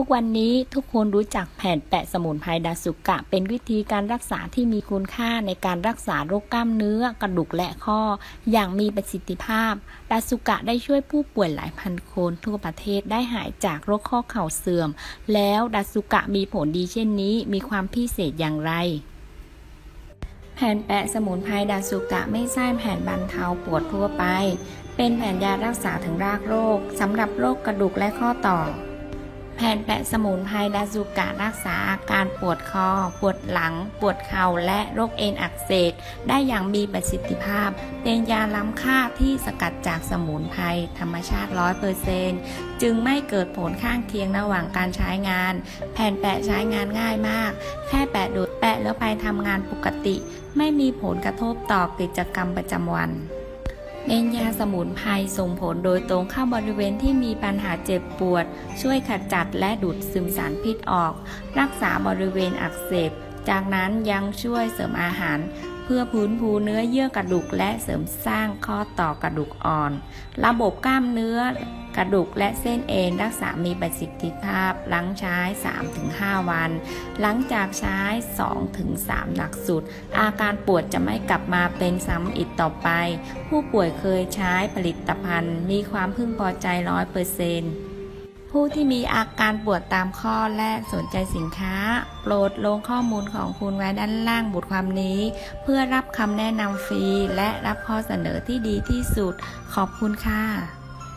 ทุกวันนี้ทุกคนรู้จักแผ่นแปะสมุนไพรดาสุกะ เป็นวิธีการรักษาที่มีคุณค่าในการรักษาโรคกล้ามเนื้อกระดูกและข้อ อย่างมีประสิทธิภาพ ดาสุกะได้ช่วยผู้ป่วยหลายพันคนทั่วประเทศได้หายจากโรคข้อเข่าเสื่อม แล้วดาสุกะมีผลดีเช่นนี้มีความพิเศษอย่างไรแผ่นแปะสมุนไพรดาสุกะไม่ใช่แผ่นบรรเทาปวดทั่วไป เป็นแผ่นยารักษาถึงรากโรคสำหรับโรคกระดูกและข้อต่อ แผ่นแปะสมุนไพรดาสุกะรักษาอาการปวดคอ ปวดหลัง ปวดเข่าและโรคเอ็นอักเสบได้อย่างมีประสิทธิภาพ เป็นยาล้ำค่าที่สกัดจากสมุนไพรธรรมชาติ 100%จึงไม่เกิดผลข้างเคียงระหว่างการใช้งาน แผ่นแปะใช้งานง่ายมาก แค่แปะดูดแปะแล้วไปทำงานปกติ ไม่มีผลกระทบต่อกิจกรรมประจำวัน เน้นยาสมุนไพรส่งผลโดยตรงเข้าบริเวณที่มีปัญหาเจ็บปวด ช่วยขจัดและดูดซึมสารพิษออก รักษาบริเวณอักเสบ จากนั้นยังช่วยเสริมอาหาร เพื่อพื้นภูเนื้อเยื่อกระดูกและเสริมสร้างข้อต่อกระดูกอ่อน ระบบกล้ามเนื้อกระดูกและเส้นเอ็นรักษามีประสิทธิภาพ หลังใช้ 3-5 วัน หลังจากใช้ 2-3 หลักสูตร อาการปวดจะไม่กลับมาเป็นซ้ำอีกต่อไป ผู้ป่วยเคยใช้ผลิตภัณฑ์ มีความพึงพอใจร้อยเปอร์เซน ผู้ที่มีอาการปวดตามข้อและสนใจสินค้า โปรดลงข้อมูลของคุณไว้ด้านล่างบทความนี้ เพื่อรับคำแนะนำฟรี และรับข้อเสนอที่ดีที่สุด ขอบคุณค่ะ